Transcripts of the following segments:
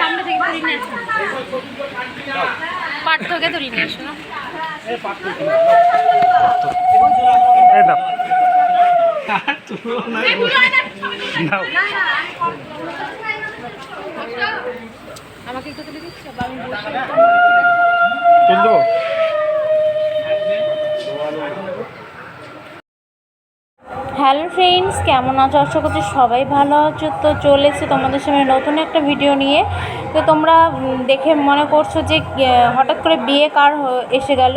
সামনে থেকে নিয়ে আসো। পাট থেকে ধরে নিয়ে নাও। আমাকে একটু তুলে দিচ্ছি? বসে দেবো হ্যালো ফ্রেন্ডস, কেমন আছো? আশা করছি সবাই ভালো আছো। তো চলেছে তোমাদের সামনে নতুন একটা ভিডিও নিয়ে। তো তোমরা দেখে মনে করছ যে হঠাৎ করে বিয়ে কার এসে গেল?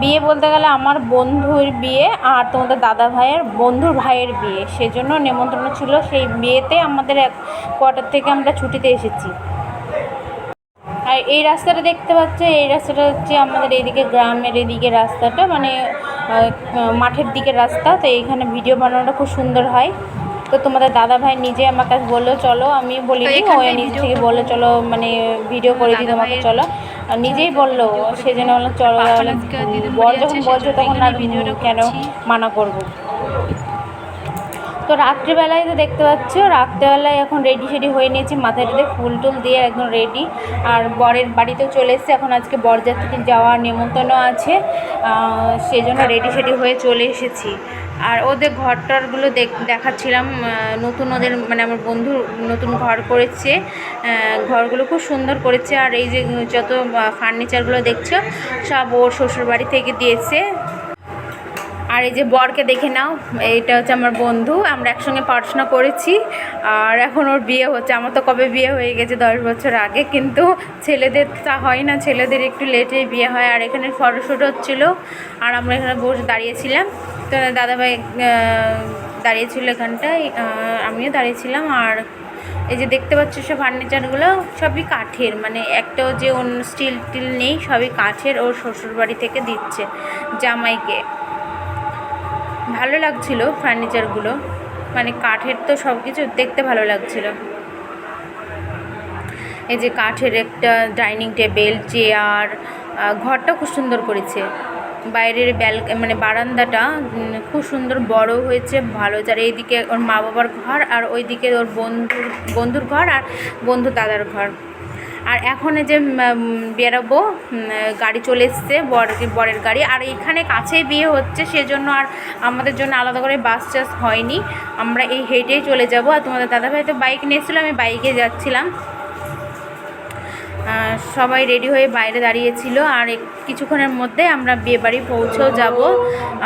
বিয়ে বলতে গেলে আমার বন্ধুর বিয়ে আর তোমাদের দাদা ভাইয়ের বন্ধুর ভাইয়ের বিয়ে। সেজন্য নেমন্ত্রণ ছিল সেই বিয়েতে আমাদের এক কোয়ার্টার থেকে আমরা ছুটিতে এসেছি। আর এই রাস্তাটা দেখতে পাচ্ছ, এই রাস্তাটা হচ্ছে আমাদের এইদিকে গ্রামের এদিকে রাস্তাটা। মানে মাঠের দিকের রাস্তা তো এইখানে ভিডিও বানানোটা খুব সুন্দর হয়। তো তোমাদের দাদা ভাই নিজে আমার কাছে বলল চলো আমি বলি ও নিজে থেকে বলল চলো মানে ভিডিও করে দিই তোমাকে চলো। আর নিজেই বলল সেই জন্য বললাম চলো বল যখন বলছো তখন আর কেন মানা করব? তো রাত্রিবেলায় তো দেখতে পাচ্ছ রাত্রেবেলায় এখন রেডি সেডি হয়ে নিয়েছি মাথায় টাতে ফুল টুল দিয়ে একদম রেডি আর বরের বাড়িতেও চলে এসেছে এখন আজকে বরযাত্রীতে যাওয়ার নেমন্তন্ন আছে। আহ, সেই জন্য রেডি সেডি হয়ে চলে এসেছি। আর ওদের ঘরটারগুলো দেখ দেখাচ্ছিলাম নতুন ওদের মানে আমার বন্ধু নতুন ঘর করেছে। ঘরগুলো খুব সুন্দর করেছে। আর এই যে যত ফার্নিচারগুলো দেখছ সব ওর শ্বশুর বাড়ি থেকে দিয়েছে। আর এই যে বরকে দেখে নাও, এইটা হচ্ছে আমার বন্ধু, আমরা একসঙ্গে পড়াশোনা করেছি, আর এখন ওর বিয়ে হচ্ছে। আমার তো কবে বিয়ে হয়ে গেছে দশ বছর আগে, কিন্তু ছেলেদের তা হয় না, ছেলেদের একটু লেটেই বিয়ে হয়, আর এখানে ফটোশ্যুট হচ্ছিল, আর আমরা এখানে বসে দাঁড়িয়েছিলাম। তো দাদাভাই দাঁড়িয়েছিল এখানটায় আমিও দাঁড়িয়েছিলাম, আর এই যে দেখতে পাচ্ছ সব ফার্নিচারগুলো, সবই কাঠের মানে একটাও যে অন্য স্টিল টিল নেই, সবই কাঠের, ওর শ্বশুরবাড়ি থেকে দিচ্ছে, জামাইকে। ভালো লাগছিল ফার্নিচারগুলো। মানে কাঠের তো সব কিছু দেখতে ভালো লাগছিল। এই যে কাঠের একটা ডাইনিং টেবিল, চেয়ার ঘরটা খুব সুন্দর করেছে। বাইরের ব্যাল মানে বারান্দাটা খুব সুন্দর বড় হয়েছে, ভালো। আর এইদিকে ওর মা বাবার ঘর আর ওইদিকে ওর বন্ধুর বন্ধুর ঘর আর বন্ধু দাদার ঘর। আর এখন যে বেরোবো গাড়ি চলে এসছে, বর, বরের গাড়ি। আর এখানে কাছেই বিয়ে হচ্ছে, সেজন্য আর আমাদের জন্য আলাদা করে বাস টাস হয়নি। আমরা এই হেঁটেই চলে যাব। আর তোমাদের দাদাভাই তো বাইক নিয়েছিল আমি বাইকে যাচ্ছিলাম। সবাই রেডি হয়ে বাইরে দাঁড়িয়েছিল। আর কিছুক্ষণের মধ্যে আমরা বিয়ে বাড়ি পৌঁছেও যাব।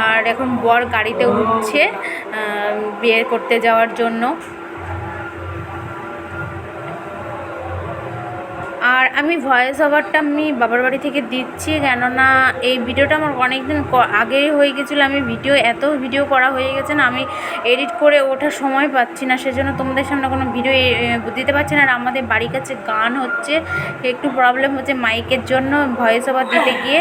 আর এখন বর গাড়িতে উঠছে বিয়ে করতে যাওয়ার জন্য। আর আমি ভয়েস ওভারটা আমি বাবার বাড়ি থেকে দিচ্ছি, কেননা এই ভিডিওটা আমার অনেক দিন আগেই হয়ে গেছিল। আমি ভিডিও এত ভিডিও করা হয়ে গেছে না, আমি এডিট করে ওঠার সময় পাচ্ছি না, সেজন্য তোমাদের সামনে কোনো ভিডিও দিতে পারছি না। আর আমাদের বাড়ির কাছে গান হচ্ছে, একটু প্রবলেম হচ্ছে মাইকের জন্য ভয়েস ওভার দিতে গিয়ে।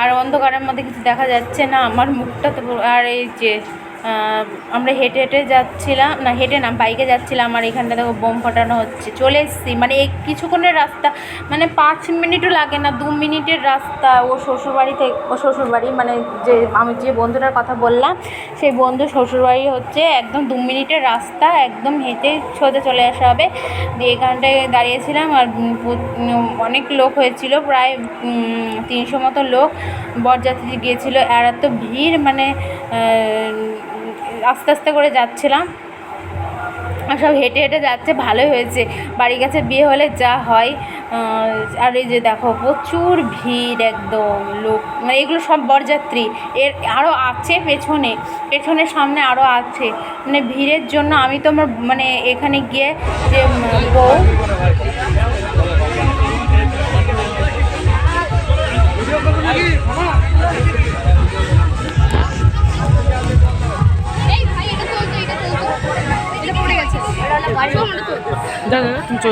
আর অন্ধকারের মধ্যে কিছু দেখা যাচ্ছে না, আমার মুখটা তো আর এই যে আমরা হেঁটে হেঁটে যাচ্ছিলাম, না, হেঁটে না, বাইকে যাচ্ছিলাম, আর এখানটা দেখো বোম ফাটানো হচ্ছে। চলে এসেছি মানে এই কিছুক্ষণের রাস্তা মানে পাঁচ মিনিটও লাগে না, দু মিনিটের রাস্তা। ও শ্বশুরবাড়ি থেকে, ও শ্বশুরবাড়ি মানে যে, আমি যে বন্ধুটার কথা বললাম, সেই বন্ধু শ্বশুরবাড়ি হচ্ছে একদম দু মিনিটের রাস্তা, একদম হেঁটে সোজা চলে আসা হবে। দিয়ে এখানটায় দাঁড়িয়েছিলাম, আর অনেক লোক হয়েছিল, প্রায় তিনশো মতো লোক। বরযাত্রী গিয়েছিল আর এত ভিড় মানে আস্তে আস্তে করে যাচ্ছিলাম। আর সব হেঁটে হেঁটে যাচ্ছে, ভালোই হয়েছে। বাড়ির কাছে বিয়ে হলে যা হয় আর এই যে দেখো, প্রচুর ভিড় একদম, লোক মানে এগুলো সব বরযাত্রী। এর আরও আছে পেছনে পেছনে সামনে আরও আছে। মানে ভিড়ের জন্য আমি তো আমার মানে এখানে গিয়ে যে বউ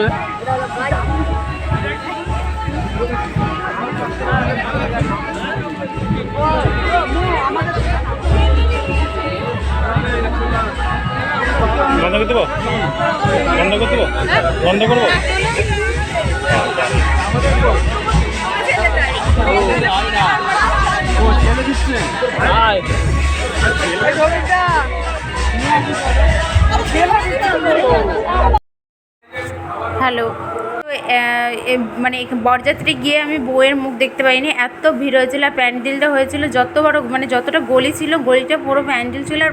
চলে বন্ধ করে দেবো? বন্ধ করে দেবো? বন্ধ করব? হ্যালো তো, আহ, এ- মানে বরযাত্রী গিয়ে আমি বউয়ের মুখ দেখতে পাইনি। এত ভিড় হয়েছিল আর প্যান্ডেলটা হয়েছিল। যত বড় মানে যতটা গলি ছিল, গলিটা পুরো প্যান্ডেল ছিল আর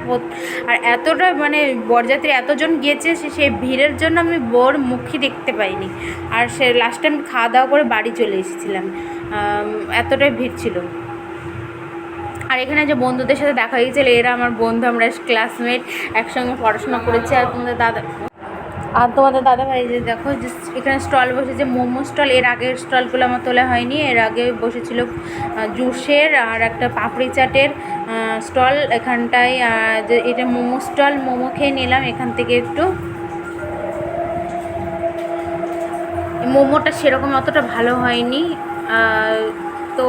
আর এতটা মানে বরযাত্রী এতজন গিয়েছে সেই ভিড়ের জন্য আমি বউর মুখই দেখতে পাইনি। আর সে লাস্টে আমি খাওয়া দাওয়া করে বাড়ি চলে এসেছিলাম। এতটাই ভিড় ছিল। আর এখানে যে বন্ধুদের সাথে দেখা গিয়েছিল এরা আমার বন্ধু, আমরা ক্লাসমেট একসঙ্গে পড়াশোনা করেছি। আর তোমাদের দাদা আর তোমাদের দাদা ভাই যে দেখো, যে এখানে স্টল বসেছে, মোমো স্টল। এর আগের স্টলগুলো আমার তোলা হয়নি, এর আগে বসেছিল জুসের আর একটা পাপড়ি চাটের স্টল এখানটায় যে এটা মোমো স্টল, মোমো খেয়ে নিলাম এখান থেকে একটু। মোমোটা সেরকম অতটা ভালো হয়নি তো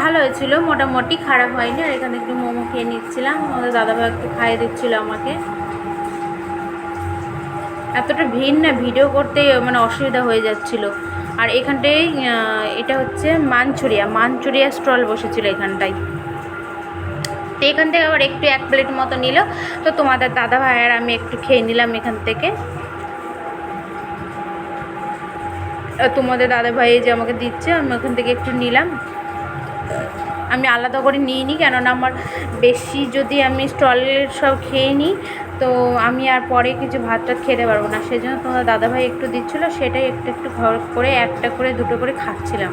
ভালো হয়েছিল, মোটামুটি খারাপ হয়নি, আর এখানে একটু মোমো খেয়ে নিচ্ছিলাম। আমাদের দাদাভাই একটু খাইয়ে দিচ্ছিল আমাকে। এতটা ভিড় না, ভিডিও করতে মানে অসুবিধা হয়ে যাচ্ছিল। আর এখানটায় এটা হচ্ছে মানচুরিয়া মানচুরিয়া স্টল বসেছিল এখানটায়। তো এখান থেকে আবার একটু এক প্লেট মতো নিল। তো তোমাদের দাদা ভাই আর আমি একটু খেয়ে নিলাম এখান থেকে। তোমাদের দাদা ভাই যে আমাকে দিচ্ছে, আমি ওখান থেকে একটু নিলাম। আমি আলাদা করে নিই নি কেননা আমার বেশি যদি আমি স্টলের সব খেয়ে নিই তো আমি আর পরে কিছু ভাত টাত খেতে পারব না। সেজন্য তোমার দাদাভাই একটু দিচ্ছিল সেটাই একটু একটু ঘর করে একটা করে দুটো করে খাচ্ছিলাম।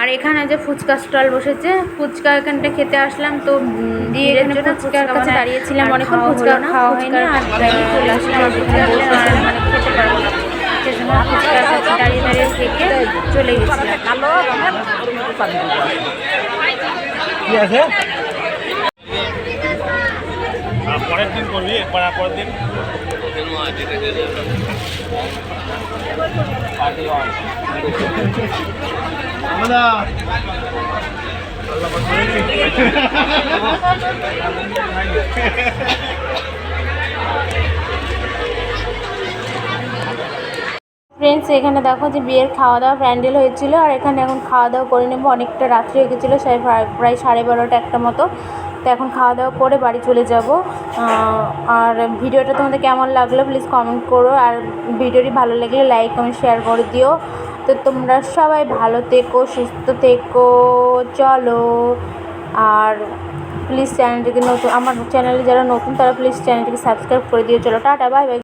আর এখানে যে ফুচকা স্টল বসেছে ফুচকা এখানটা খেতে আসলাম তো দিয়ে এখানে ফুচকার কাছে দাঁড়িয়েছিলাম অনেকক্ষণ ফুচকা খাওয়া হয়নি আর দাঁড়িয়ে চলে আসলাম আর মানে খেতে পারব না। সেজন্য ফুচকার কাছে দাঁড়িয়ে দাঁড়িয়ে থেকে চলে গেছিলাম। কি আছে আর পরের দিন করবি এরপর আর পরের দিন আমরা ফ্রেন্ডস এখানে দেখো যে বিয়ের খাওয়া দাওয়া প্যান্ডেল হয়েছিল আর এখানে এখন খাওয়া দাওয়া করে নেব। অনেকটা রাত্রি হয়ে গেছিল প্রায় সাড়ে বারোটা একটা মতো। তো এখন খাওয়া দাওয়া করে বাড়ি চলে যাব। আর ভিডিওটা তোমাদের কেমন লাগল প্লিজ কমেন্ট করো। আর ভিডিওটি ভালো লাগলে লাইক কমেন্ট শেয়ার করে দিও। তো তোমরা সবাই ভালো থেকো, সুস্থ থেকো, চলো। আর প্লিজ চ্যানেলটিকে নতুন, আমার চ্যানেলে যারা নতুন, তারা প্লিজ চ্যানেলটিকে সাবস্ক্রাইব করে দিও। চলো, টাটা বাই বাই